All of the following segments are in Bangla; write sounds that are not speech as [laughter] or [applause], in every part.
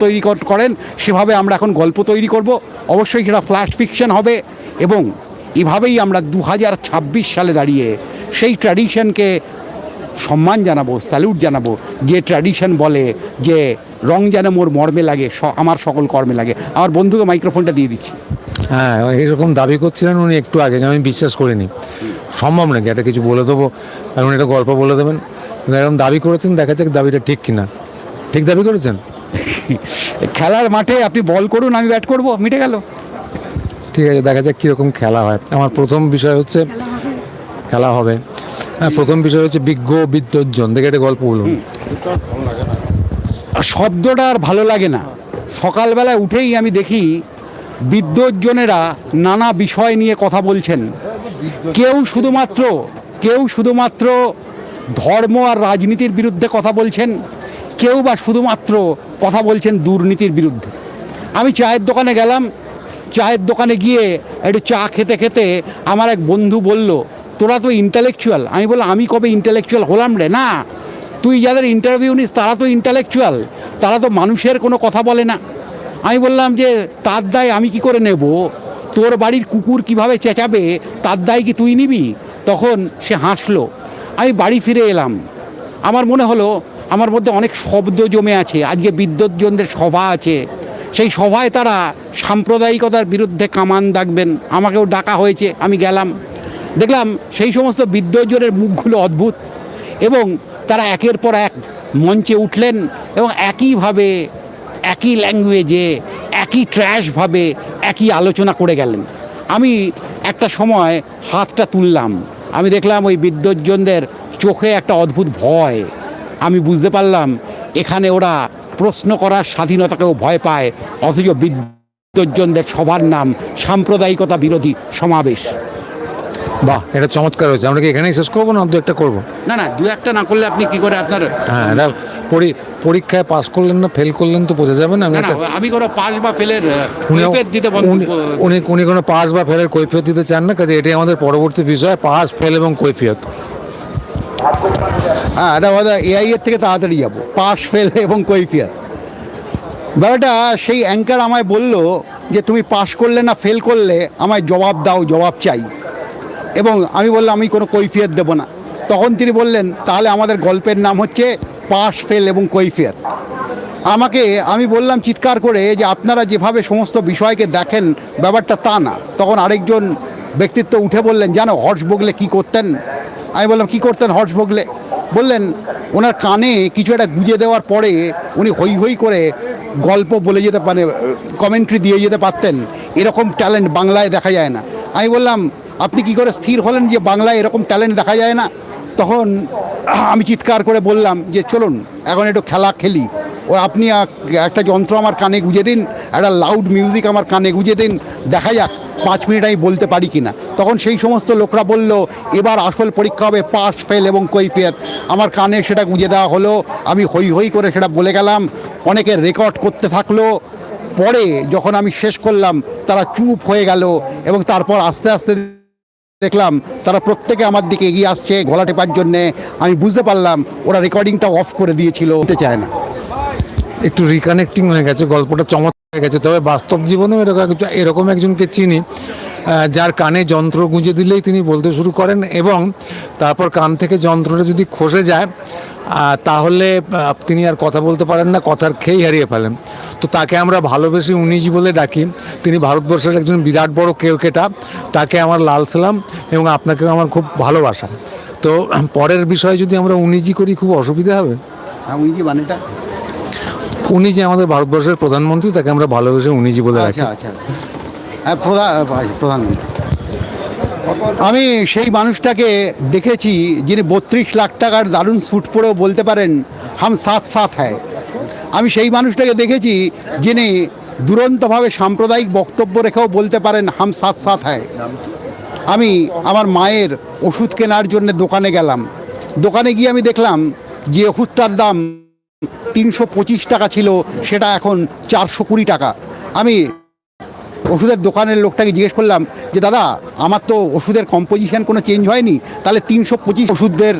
তৈরি কর- করেন, সেভাবে আমরা এখন গল্প তৈরি করব। অবশ্যই সেটা ফ্ল্যাশ ফিকশন হবে এবং এভাবেই আমরা দু হাজার ছাব্বিশ সালে দাঁড়িয়ে সেই ট্র্যাডিশনকে সম্মান জানাব স্যালুট জানাব। যে ট্র্যাডিশন বলে যে রং যেন মোর মর্মে লাগে আমার সকল কর্মে লাগে। আমার বন্ধুকে মাইক্রোফোনটা দিয়ে দিচ্ছি। হ্যাঁ এরকম দাবি করছিলেন উনি একটু আগে আমি বিশ্বাস করিনি। সম্ভব নাকি? একটা কিছু বলে দেবো? আর উনি একটা গল্প বলে দেবেন। এরকম দাবি করেছেন, দেখা যাক দাবিটা ঠিক কিনা। ঠিক দাবি করেছেন? [laughs] খেলার মাঠে আপনি বল করুন আমি ব্যাট করব মিটে গেল। ঠিক আছে দেখা যাক কীরকম খেলা হয়। আমার প্রথম বিষয় হচ্ছে খেলা হবে। হ্যাঁ প্রথম বিষয় হচ্ছে বিজ্ঞ বিদ্যুৎজন দেখে একটা গল্প বলুন। শব্দটা আর ভালো লাগে না। সকালবেলায় উঠেই আমি দেখি বিদ্যুৎজনেরা নানা বিষয় নিয়ে কথা বলছেন। কেউ শুধুমাত্র কেউ শুধুমাত্র ধর্ম আর রাজনীতির বিরুদ্ধে কথা বলছেন। কেউ বা শুধুমাত্র কথা বলছেন দুর্নীতির বিরুদ্ধে। আমি চায়ের দোকানে গেলাম, চায়ের দোকানে গিয়ে একটু চা খেতে খেতে আমার এক বন্ধু বলল, তোরা তো ইন্টালেকচুয়াল আমি বললাম, আমি কবে ইন্টালেকচুয়াল হলাম রে? না, তুই যাদের ইন্টারভিউ নিস, তারা তো ইন্টালেকচুয়াল তারা তো মানুষের কোনো কথা বলে না। আমি বললাম যে, তার দায় আমি কি করে নেব? তোর বাড়ির কুকুর কীভাবে চেঁচাবে? তার দায় কি তুই নিবি? তখন সে হাসলো। আমি বাড়ি ফিরে এলাম। আমার মনে হলো আমার মধ্যে অনেক শব্দ জমে আছে। আজকে বিদ্যুৎজনদের সভা আছে। সেই সভায় তারা সাম্প্রদায়িকতার বিরুদ্ধে কামান ডাকবেন। আমাকেও ডাকা হয়েছে, আমি গেলাম। দেখলাম সেই সমস্ত বিদ্যুৎজনের মুখগুলো অদ্ভুত এবং তারা একের পর এক মঞ্চে উঠলেন এবং একইভাবে, একই ল্যাঙ্গুয়েজে একই ট্র্যাশভাবে একই আলোচনা করে গেলেন। আমি একটা সময় হাতটা তুললাম। আমি দেখলাম ওই বিদ্যুৎজনদের চোখে একটা অদ্ভুত ভয়। আমি বুঝতে পারলাম এখানে ওরা প্রশ্ন করার স্বাধীনতাকেও ভয় পায় অথচ বিদ্যুৎজনদের সবার নাম সাম্প্রদায়িকতা বিরোধী সমাবেশ। বাহ এটা চমৎকার হয়েছে। আমরা কি এখানেই শেষ করব না দু একটা করব? না না দু একটা না করলে আপনি কি করে আপনার হ্যাঁ এটা পরি- পরীক্ষায় পাস করলেন না ফেল করলেন তো বোঝা যাবে না। আমি কোনো পাস বা ফেলের কৈফিয়ত দিতে উনি উনি কোনো পাস বা ফেলের কৈফিয়ত দিতে চান না কাজে এটাই আমাদের পরবর্তী বিষয় পাস ফেল এবং কৈফিয়ত। হ্যাঁ এটা বোধ এআই এর থেকে তাড়াতাড়ি যাব। পাস ফেল এবং কৈফিয়ত। ব্যাপারটা, সেই অ্যাঙ্কার আমায় বলল যে, তুমি পাস করলে না ফেল করলে, আমায় জবাব দাও, জবাব চাই। এবং আমি বললাম, আমি কোনো কৈফিয়ত দেবো না। তখন তিনি বললেন, তাহলে আমাদের গল্পের নাম হচ্ছে পাস ফেল এবং কৈফিয়ত। আমাকে, আমি বললাম চিৎকার করে যে, আপনারা যেভাবে সমস্ত বিষয়কে দেখেন, ব্যাপারটা তা না। তখন আরেকজন ব্যক্তিত্ব উঠে বললেন, জানো হর্ষ বগলে কি করতেন? আমি বললাম, কি করতেন হর্ষ ভোগলে? বললেন, ওনার কানে কিছু একটা গুঁজে দেওয়ার পরে উনি হই হই করে গল্প বলে যেতে পারে কমেন্ট্রি দিয়ে যেতে পারতেন। এরকম ট্যালেন্ট বাংলায় দেখা যায় না। আমি বললাম, আপনি কি করে স্থির হলেন যে বাংলায় এরকম ট্যালেন্ট দেখা যায় না? তখন আমি চিৎকার করে বললাম যে, চলুন, এখন একটু খেলা খেলি। ও, আপনি একটা যন্ত্র আমার কানে গুঁজে দিন, একটা লাউড মিউজিক আমার কানে গুঁজে দিন, দেখা যাক পাঁচ মিনিট আমি বলতে পারি কি না তখন সেই সমস্ত লোকরা বলল, এবার আসল পরীক্ষা হবে পাস, ফেল এবং কৈফিয়ত। আমার কানে সেটা গুঁজে দেওয়া হলো, আমি হই হই করে সেটা বলে গেলাম। অনেকে রেকর্ড করতে থাকল। পরে যখন আমি শেষ করলাম, তারা চুপ হয়ে গেল এবং তারপর আস্তে আস্তে দেখলাম, তারা প্রত্যেকে আমার দিকে এগিয়ে আসছে গলা টেপার জন্যে। আমি বুঝতে পারলাম, ওরা রেকর্ডিংটা অফ করে দিয়েছিল। হতে চায় না। একটু রিকানেক্টিং হয়ে গেছে, গল্পটা চমৎকার গেছে। তবে বাস্তব জীবনেও এরকম এরকম একজনকে চিনি যার কানে যন্ত্র গুঁজে দিলেই তিনি বলতে শুরু করেন এবং তারপর কান থেকে যন্ত্রটা যদি খসে যায় তাহলে তিনি আর কথা বলতে পারেন না, কথার খেই হারিয়ে ফেলেন। তো তাকে আমরা ভালোবেসে উনিজি বলে ডাকি, তিনি ভারতবর্ষের একজন বিরাট বড় কেউকেটা, তাকে আমার লাল সালাম এবং আপনাকেও আমার খুব ভালোবাসা। তো, পরের বিষয়ে যদি আমরা উনিজি করি, খুব অসুবিধা হবে? কি মানেটা উনি যে আমাদের ভারতবর্ষের প্রধানমন্ত্রী তাকে আমরা ভালোবেসে উনিজি বলে রাখি। আচ্ছা আচ্ছা। হ্যাঁ প্রধান প্রধানমন্ত্রী। আমি সেই মানুষটাকে দেখেছি যিনি বত্রিশ লাখ টাকার দারুণ স্যুট পরেও বলতে পারেন হাম সাথ সাথ হ্যায়। আমি সেই মানুষটাকে দেখেছি যিনি দুরন্তভাবে সাম্প্রদায়িক বক্তব্য রেখেও বলতে পারেন হাম সাথ সাথ হ্যায়। আমি আমার মায়ের ওষুধ কেনার জন্য দোকানে গেলাম। দোকানে গিয়ে আমি দেখলাম যে ওষুধটার দাম তিনশো পঁচিশ টাকা ছিল, সেটা এখন চারশো কুড়ি টাকা। আমি ওষুধের দোকানের লোকটাকে জিজ্ঞেস করলাম যে, দাদা, আমার তো ওষুধের কম্পোজিশন কোনো চেঞ্জ হয়নি? তাহলে তিনশো পঁচিশ ওষুধের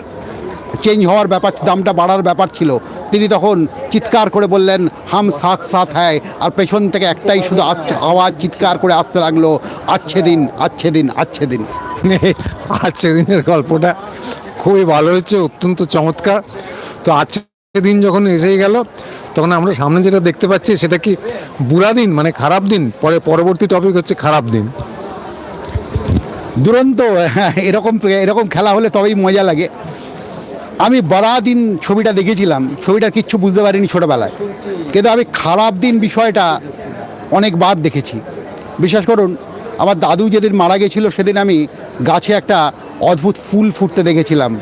চেঞ্জ হওয়ার ব্যাপার, দামটা বাড়ার ব্যাপার ছিল। তিনি তখন চিৎকার করে বললেন, হাম সাথ সাথ হ্যায়। আর পেছন থেকে একটাই শুধু আচ্ছা আওয়াজ চিৎকার করে আসতে লাগল, আচ্ছে দিন আচ্ছে দিন আচ্ছে দিন। আজকে দিনের গল্পটা খুবই ভালো হয়েছে, অত্যন্ত চমৎকার। তো আজকে দিন যখন এসেই গেল, তখন আমরা সামনে যেটা দেখতে পাচ্ছি সেটা কি বুড়া দিন মানে খারাপ দিন, পরে পরবর্তী টপিক হচ্ছে খারাপ দিন। দুরন্ত, [laughs] এরকম এরকম খেলা হলে তবেই মজা লাগে। আমি বড়া দিন ছবিটা দেখেছিলাম ছবিটার কিচ্ছু বুঝতে পারিনি ছোটোবেলায়। কিন্তু আমি খারাপ দিন বিষয়টা অনেকবার দেখেছি। বিশ্বাস করুন, আমার দাদু যেদিন মারা গেছিল, সেদিন আমি গাছে একটা অদ্ভুত ফুল ফুটতে দেখেছিলাম।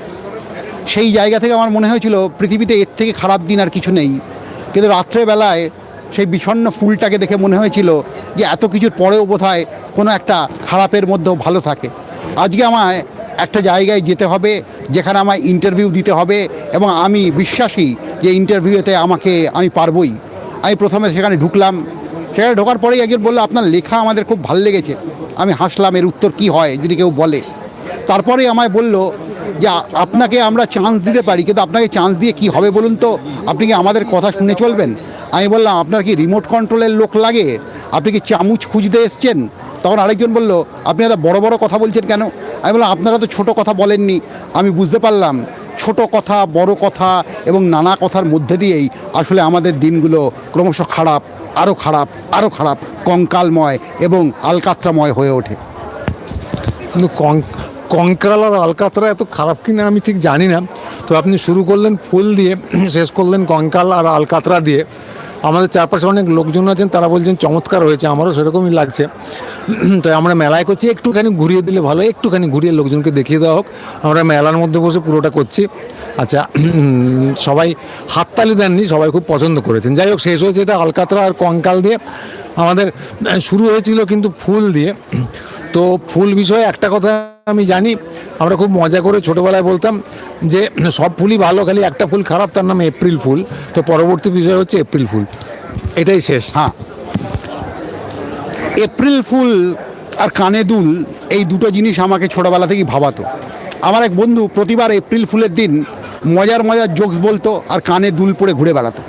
সেই জায়গা থেকে আমার মনে হয়েছিল পৃথিবীতে এর থেকে খারাপ দিন আর কিছু নেই। কিন্তু রাত্রেবেলায় সেই বিষণ্ণ ফুলটাকে দেখে মনে হয়েছিল যে এত কিছুর পরেও বোধহয় কোনো একটা খারাপের মধ্যেও ভালো থাকে। আজকে আমায় একটা জায়গায় যেতে হবে, যেখানে আমায় ইন্টারভিউ দিতে হবে এবং আমি বিশ্বাসী যে ইন্টারভিউতে আমাকে আমি পারবই। আমি প্রথমে সেখানে ঢুকলাম। সেখানে ঢোকার পরেই একজন বলল, আপনার লেখা আমাদের খুব ভালো লেগেছে। আমি হাসলাম, এর উত্তর কি হয়, যদি কেউ বলে। তারপরে আমায় বলল যে, আপনাকে আমরা চান্স দিতে পারি, কিন্তু আপনাকে চান্স দিয়ে কি হবে বলুন তো? আপনি কি আমাদের কথা শুনে চলবেন? আমি বললাম, আপনার কি রিমোট কন্ট্রোলের লোক লাগে? আপনি কি চামচ খুঁজতে এসছেন? তখন আরেকজন বলল, আপনি এত বড় বড় কথা বলছেন কেন? আমি বললাম, আপনারা তো ছোট কথা বলেননি। আমি বুঝতে পারলাম, ছোট কথা, বড় কথা এবং নানা কথার মধ্যে দিয়েই আসলে আমাদের দিনগুলো ক্রমশ খারাপ আরও খারাপ আরও খারাপ, কঙ্কালময় এবং আলকাত্রাময় হয়ে ওঠে। কিন্তু কং- কঙ্কাল আর আলকাতরা এত খারাপ কিনা আমি ঠিক জানি না। তো আপনি শুরু করলেন ফুল দিয়ে, শেষ করলেন কঙ্কাল আর আলকাতরা দিয়ে। আমাদের চারপাশে অনেক লোকজন আছেন, তারা বলছেন চমৎকার হয়েছে, আমারও সেরকমই লাগছে। তো আমরা মেলায় করছি, একটুখানি ঘুরিয়ে দিলে ভালো একটুখানি ঘুরিয়ে লোকজনকে দেখিয়ে দেওয়া হোক। আমরা মেলার মধ্যে বসে পুরোটা করছি। আচ্ছা সবাই হাততালি দেননি, সবাই খুব পছন্দ করেছেন। যাই হোক, শেষ হয়েছে এটা আলকাতরা আর কঙ্কাল দিয়ে। আমাদের শুরু হয়েছিল কিন্তু ফুল দিয়ে। তো ফুল বিষয়ে একটা কথা আমি জানি, আমরা খুব মজা করে ছোটোবেলায় বলতাম যে সব ফুলই ভালো, খালি একটা ফুল খারাপ, তার নাম এপ্রিল ফুল। তো পরবর্তী বিষয় হচ্ছে এপ্রিল ফুল। এটাই শেষ। হ্যাঁ। এপ্রিল ফুল আর কানে দুল, এই দুটো জিনিস আমাকে ছোটোবেলা থেকেই ভাবাতো। আমার এক বন্ধু প্রতিবার এপ্রিল ফুলের দিন মজার মজার জোকস বলতো আর কানে দুল পরে ঘুরে বেড়াতো।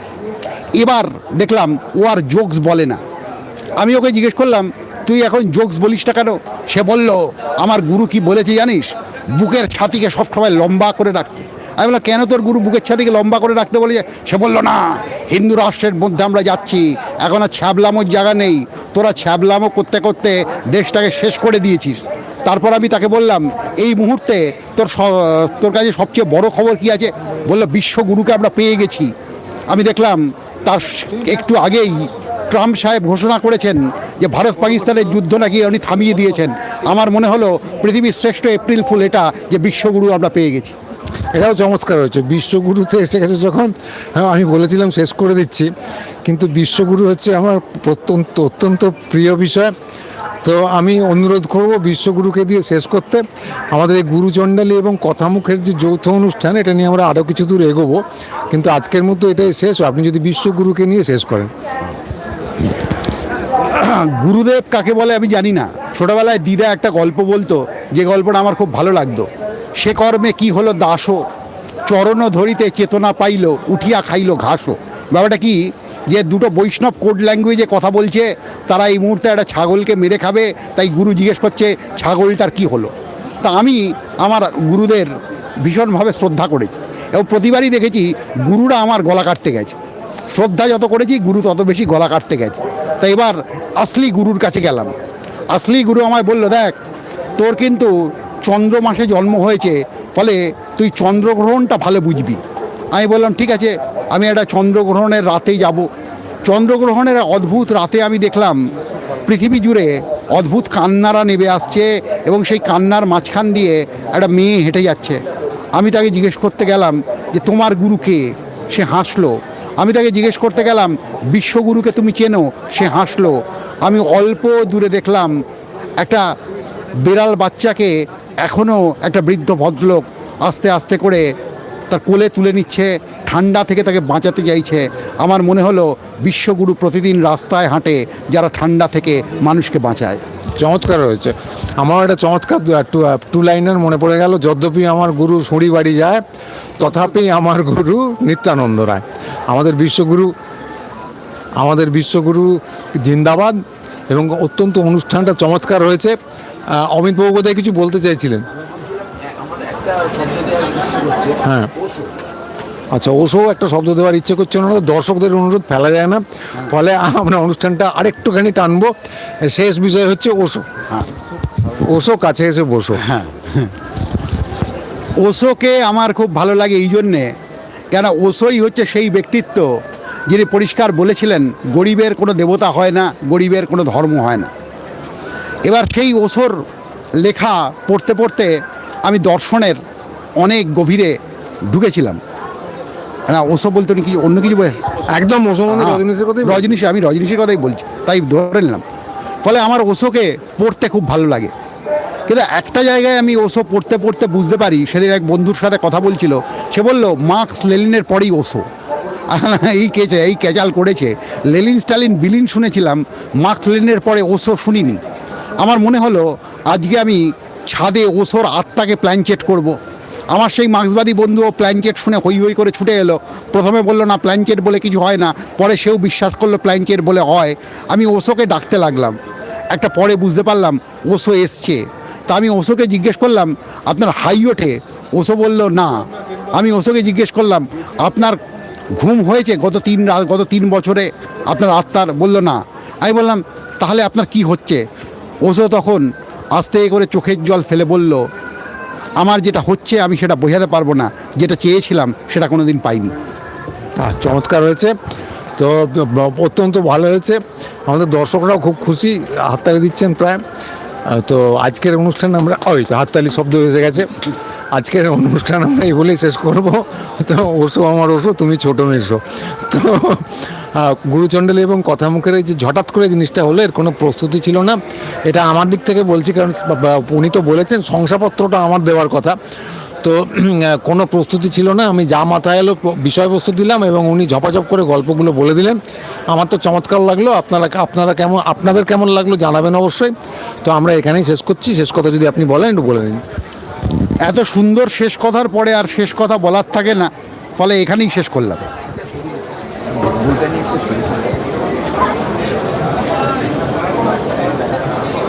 এবার দেখলাম ও আর জোকস বলে না। আমি ওকে জিজ্ঞেস করলাম তুই এখন জোকস বলিস না কেন? সে বলল, আমার গুরু কি বলেছে জানিস? বুকের ছাতিকে সবসময় লম্বা করে রাখতে। আমি বললাম, কেন তোর গুরু বুকের ছাতিকে লম্বা করে রাখতে বলেছে সে বলল, না, হিন্দু রাষ্ট্রের মধ্যে আমরা যাচ্ছি। এখন আর ছ্যাবলামোর জায়গা নেই। তোরা ছ্যাবলামো করতে করতে দেশটাকে শেষ করে দিয়েছিস। তারপর আমি তাকে বললাম, এই মুহূর্তে তোর তোর কাছে সবচেয়ে বড় খবর কি আছে? বলল বিশ্বগুরুকে আমরা পেয়ে গেছি। আমি দেখলাম, তার একটু আগেই ট্রাম্প সাহেব ঘোষণা করেছেন যে ভারত পাকিস্তানের যুদ্ধ নাকি উনি থামিয়ে দিয়েছেন। আমার মনে হলো পৃথিবীর শ্রেষ্ঠ এপ্রিল ফুল এটা যে বিশ্বগুরু আমরা পেয়ে গেছি। এটাও চমৎকার হয়েছে। বিশ্বগুরুতে এসে গেছে যখন হ্যাঁ, আমি বলেছিলাম শেষ করে দিচ্ছি। কিন্তু বিশ্বগুরু হচ্ছে আমার অত্যন্ত অত্যন্ত প্রিয় বিষয়। তো আমি অনুরোধ করব বিশ্বগুরুকে দিয়ে শেষ করতে। আমাদের এই গুরুচণ্ডালী এবং কথামুখের যে যৌথ অনুষ্ঠান এটা নিয়ে আমরা আরও কিছু দূর এগোবো। কিন্তু আজকের মতো এটাই শেষ। আপনি যদি বিশ্বগুরুকে নিয়ে শেষ করেন। গুরুদেব কাকে বলে আমি জানি না। ছোটবেলায় দিদা একটা গল্প বলতো, যে গল্পটা আমার খুব ভালো লাগতো। সে কর্মে কি হলো দাসও চরণ ধরিতে চেতনা পাইল, উঠিয়া খাইল ঘাসও। ব্যাপারটা কি, যে দুটো বৈষ্ণব কোড ল্যাঙ্গুয়েজে কথা বলছে, তারা এই মুহূর্তে একটা ছাগলকে মেরে খাবে, তাই গুরু জিজ্ঞেস করছে, ছাগলটার কি হলো? তা আমি আমার গুরুদের ভীষণভাবে শ্রদ্ধা করেছি। এবং প্রতিবারই দেখেছি, গুরুরা আমার গলা কাটতে গেছে। শ্রদ্ধা যত করেছি, গুরু তত বেশি গলা কাটতে গেছে। তা এবার আসলি গুরুর কাছে গেলাম। আসলি গুরু আমায় বলল, দেখ, তোর কিন্তু চন্দ্র মাসে জন্ম হয়েছে, ফলে তুই চন্দ্রগ্রহণটা ভালো বুঝবি। আমি বললাম, ঠিক আছে, আমি একটা চন্দ্রগ্রহণের রাতে যাব। চন্দ্রগ্রহণের অদ্ভুত রাতে আমি দেখলাম, পৃথিবী জুড়ে অদ্ভুত কান্নারা নেমে আসছে এবং সেই কান্নার মাঝখান দিয়ে একটা মেয়ে হেঁটে যাচ্ছে। আমি তাকে জিজ্ঞেস করতে গেলাম যে, তোমার গুরু কে? সে হাসলো আমি তাকে জিজ্ঞেস করতে গেলাম, বিশ্বগুরুকে তুমি চেনো? সে হাসলো। আমি অল্প দূরে দেখলাম, একটা বেড়াল বাচ্চাকে এখনও একটা বৃদ্ধ ভদ্রলোক আস্তে আস্তে করে তার কোলে তুলে নিচ্ছে, ঠান্ডা থেকে তাকে বাঁচাতে চাইছে। আমার মনে হলো, বিশ্বগুরু প্রতিদিন রাস্তায় হাঁটে, যারা ঠান্ডা থেকে মানুষকে বাঁচায়। চমৎকার হয়েছে। আমার একটা চমৎকার টু টু লাইনার মনে পড়ে গেল। যদ্যপি আমার গুরু সড়ি বাড়ি যায় তথাপি আমার গুরু নিত্যানন্দ রায়। আমাদের বিশ্বগুরু আমাদের বিশ্বগুরু জিন্দাবাদ এবং অত্যন্ত অনুষ্ঠানটা চমৎকার হয়েছে। অমিত বাবু বোধহয় কিছু বলতে চাইছিলেন? হ্যাঁ আচ্ছা ওসব একটা শব্দ দেওয়ার ইচ্ছে করছে না। দর্শকদের অনুরোধ ফেলা যায় না। ফলে আমরা অনুষ্ঠানটা আরেকটুখানি টানবো। শেষ বিষয় হচ্ছে ওসো। হ্যাঁ। ওসো কাছে এসে বসো। হ্যাঁ। ওশোকে আমার খুব ভালো লাগে এই জন্যে কেন ওশোই হচ্ছে সেই ব্যক্তিত্ব যিনি পরিষ্কার বলেছিলেন গরিবের কোনো দেবতা হয় না গরিবের কোনো ধর্ম হয় না। এবার সেই ওশোর লেখা পড়তে পড়তে আমি দর্শনের অনেক গভীরে ঢুকেছিলাম। না ওশো বলতে উনি কি অন্য কিছু একদম ওসো হ্যাঁ, রজনীশের কথাই। রজনীশ আমি রজনীশের কথাই বলছি তাই ধরে নিলাম। ফলে আমার ওশোকে পড়তে খুব ভালো লাগে। কিন্তু একটা জায়গায় আমি ওশো পড়তে পড়তে বুঝতে পারি সেদিন এক বন্ধুর সাথে কথা বলছিল সে বলল মার্কস লেলিনের পরেই ওশো এই কেচে এই ক্যাচাল করেছে। লেলিন স্টালিন বিলিন শুনেছিলাম মার্কস লেলিনের পরে ওশো শুনিনি। আমার মনে হলো আজকে আমি ছাদে ওসোর আত্মাকে প্ল্যানচেট করব। আমার সেই মার্ক্সবাদী বন্ধুও প্ল্যানচেট শুনে হই হই করে ছুটে এলো। প্রথমে বলল, না প্ল্যানচেট বলে কিছু হয় না। পরে সেও বিশ্বাস করল প্ল্যানচেট বলে হয়। আমি ওশোকে ডাকতে লাগলাম। একটা পরে বুঝতে পারলাম ওশো এসছে। তা আমি ওশোকে জিজ্ঞেস করলাম, আপনার হাই ওঠে? ওশো বলল, না। আমি ওশোকে জিজ্ঞেস করলাম, আপনার ঘুম হয়েছে গত তিন গত তিন বছরে? আপনার আত্মার বলল, না। আমি বললাম, তাহলে আপনার কি হচ্ছে? ওশো তখন আস্তে করে চোখের জল ফেলে বলল আমার যেটা হচ্ছে, আমি সেটা বোঝাতে পারব না। যেটা চেয়েছিলাম, সেটা কোনো দিন পাইনি। তা চমৎকার হয়েছে। তো অত্যন্ত ভালো হয়েছে। আমাদের দর্শকরাও খুব খুশি, হাততালি দিচ্ছেন প্রায়। তো আজকের অনুষ্ঠান আমরা, ওই তো হাততালি শব্দ এসে গেছে। আজকের অনুষ্ঠান আমরা এই বলেই শেষ করব। তো, ওসো, আমার ওসো, তুমি ছোটো মেসো তো গুরুচণ্ডলী এবং কথা মুখের এই যে হঠাৎ করে জিনিসটা হলো, এর কোনো প্রস্তুতি ছিল না। এটা আমার দিক থেকে বলছি, কারণ উনি তো বলেছেন, শংসাপত্রটা আমার দেওয়ার কথা। তো কোনো প্রস্তুতি ছিল না, আমি যা মাথায় এলো বিষয়বস্তু দিলাম এবং উনি ঝপাঝপ করে গল্পগুলো বলে দিলেন। আমার তো চমৎকার লাগল, আপনারা আপনারা কেমন, আপনাদের কেমন লাগল জানাবেন অবশ্যই। তো আমরা এখানেই শেষ করছি, শেষ কথা যদি আপনি বলেন, একটু বলে নিন। এত সুন্দর শেষ কথার পরে আর শেষ কথা বলার থাকে না, ফলে এখানেই শেষ করলাম। ভুলটা নিয়ে একটু ছবি